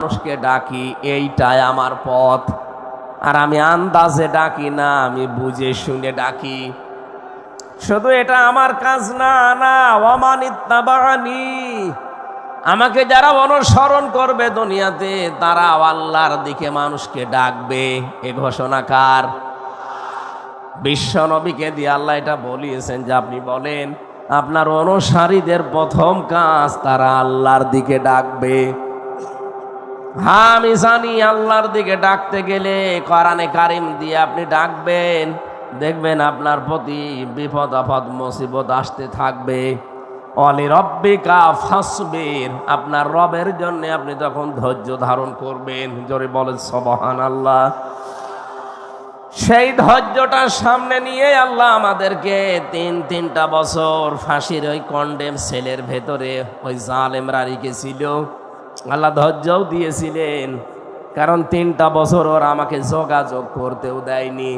মানুষকে ডাকি, এইটাই আমার পথ। আর আমি আন্দাজে ডাকি না, আমি বুঝে শুনে ডাকি। শুধু এটা আমার কাজ না না অমানিত্তাবাগানি আমাকে যারা অনুসরণ করবে দুনিয়াতে তারা আল্লাহর দিকে মানুষকে ডাকবে। এ ঘোষণাকার বিশ্ব নবীকে দিয়ে আল্লাহ এটা বলিয়েছেন যে আপনি বলেন, আপনার অনুসারীদের প্রথম কাজ তারা আল্লাহর দিকে ডাকবে। হ্যাঁ আমি জানি আল্লাহর দিকে ডাকতে গেলে কোরআনে কারিম দিয়ে আপনি ডাকবেন। দেখবেন আপনার প্রতি বিপদ, আপদ, মুসিবত আসতে থাকবে। অলি রব্বিকা ফাসবির। আপনার রবের জন্য আপনি তখন ধৈর্য ধারণ করবেন। জোরে বলেন সবহান আল্লাহ সেই ধৈর্যটার সামনে নিয়ে আল্লাহ আমাদেরকে তিন, তিনটা বছর ফাঁসির ওই কন্ডেম সেলের ভেতরে ওই জালেমরা রেখেছিল। আল্লাহ ধৈর্যও দিয়েছিলেন। কারণ তিনটা বছর ওর আমাকে যোগাযোগ করতেও দেয়নি।